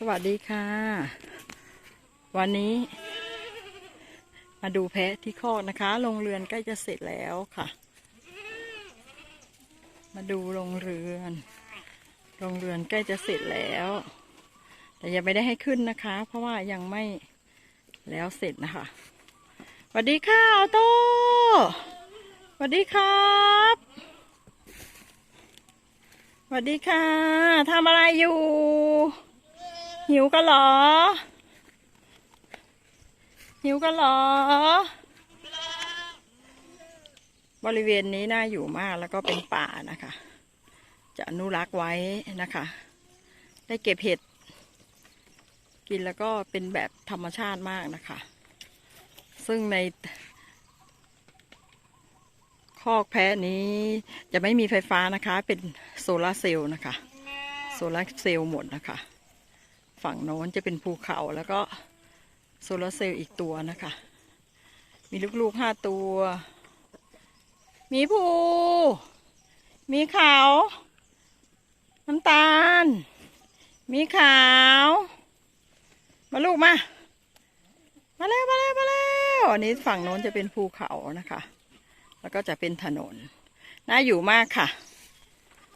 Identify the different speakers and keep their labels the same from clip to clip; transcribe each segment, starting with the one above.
Speaker 1: สวัสดีค่ะ วันนี้ มาดูแพะที่คอกนะคะโรงเรือนใกล้จะเสร็จแล้วค่ะ มาดูโรงเรือนโรงเรือนใกล้จะเสร็จแล้ว แต่ยังไม่ได้ให้ขึ้นนะคะ เพราะว่ายังไม่แล้วเสร็จนะคะสวัสดีค่ะออโต้สวัสดีครับสวัสดีค่ะทำอะไรอยู่ หิวกันเหรอ หิวกันเหรอ บริเวณนี้น่าอยู่มากแล้วก็เป็นป่านะคะ จะอนุรักษ์ไว้นะคะ ได้เก็บเห็ด กินแล้วก็เป็นแบบธรรมชาติมากนะคะ ซึ่งในคอกแพะนี้จะไม่มีไฟฟ้านะคะ เป็นโซลาเซลล์นะคะ โซลาเซลล์หมดนะคะ ฝั่งโน้นจะเป็นภูเขาแล้วก็โซลาร์เซลล์อีกตัวนะคะ มีลูกๆห้าตัว มีภู มีขาว น้ำตาล มีขาว มาลูกมา มาเร็วมาเร็วมาเร็วอันนี้ฝั่งโน้นจะเป็นภูเขานะคะ แล้วก็จะเป็นถนน น่าอยู่มากค่ะ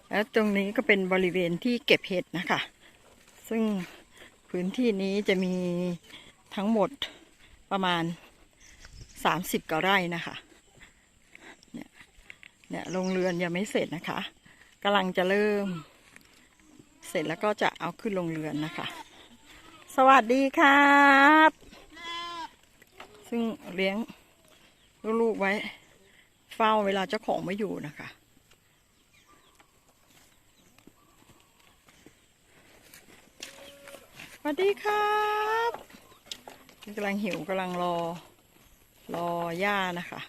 Speaker 1: แล้วตรงนี้ก็เป็นบริเวณที่เก็บเห็ดนะคะ ซึ่ง พื้นที่นี้จะมีทั้งหมดประมาณสามสิบกว่าไร่นะคะเนี่ยเนี่ยโรงเรือนยังไม่เสร็จนะคะกำลังจะเริ่ม เสร็จแล้วก็จะเอาขึ้นโรงเรือนนะคะ สวัสดีครับ ซึ่งเลี้ยงลูกๆไว้ เฝ้าเวลาเจ้าของไม่อยู่นะคะ สวัสดีครับกำลังหิวกำลังรอ รอย่านะคะ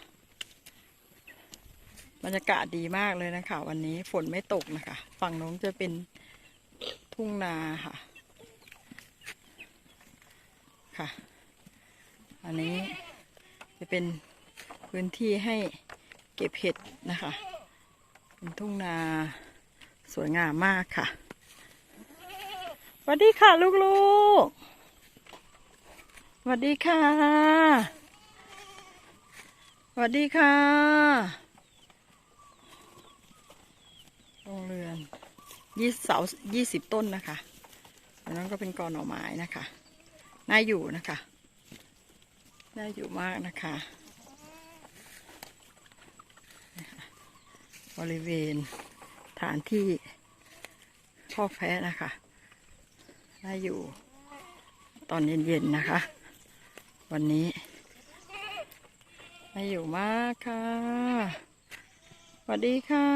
Speaker 1: บรรยากาศดีมากเลยนะคะ วันนี้ฝนไม่ตกนะคะ ฝั่งน้นจะเป็นทุ่งนาค่ะ ค่ะ อันนี้จะเป็นพื้นที่ให้เก็บเห็ดนะคะ เป็นทุ่งนาสวยงามมากค่ะ สวัสดีค่ะลูกๆสวัสดีค่ะสวัสดีค่ะโรงเรือนยี่เสายี่สิบต้นนะคะอันนั้นก็เป็นกอหน่อไม้นะคะ น่าอยู่นะคะ น่าอยู่มากนะคะ บริเวณฐานที่พ่อแพ้นะคะ น่าอยู่ ตอนเย็นๆนะคะ วันนี้น่าอยู่มากค่ะสวัสดีค่ะ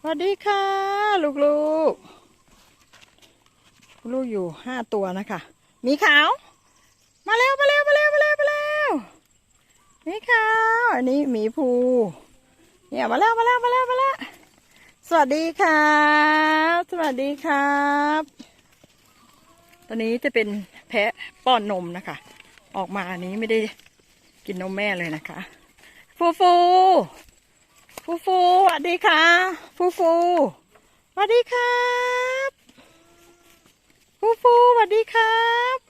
Speaker 1: สวัสดีค่ะ ลูกๆ ลูกอยู่ห้าตัวนะคะมีขาว มาเร็วมาเร็วมาเร็วมาเร็วมาเร็วมีขาวอันนี้หมีภูเนี่ยมาแล้วมาแล้วมาแล้วมาแล้วสวัสดีครับ สวัสดีครับ อันนี้จะเป็นแพะป้อนนมนะคะ ออกมาอันนี้ไม่ได้กินนมแม่เลยนะคะ ฟูฟูฟูฟูสวัสดีค่ะ ฟูฟูสวัสดีครับ ฟูฟูสวัสดีครับ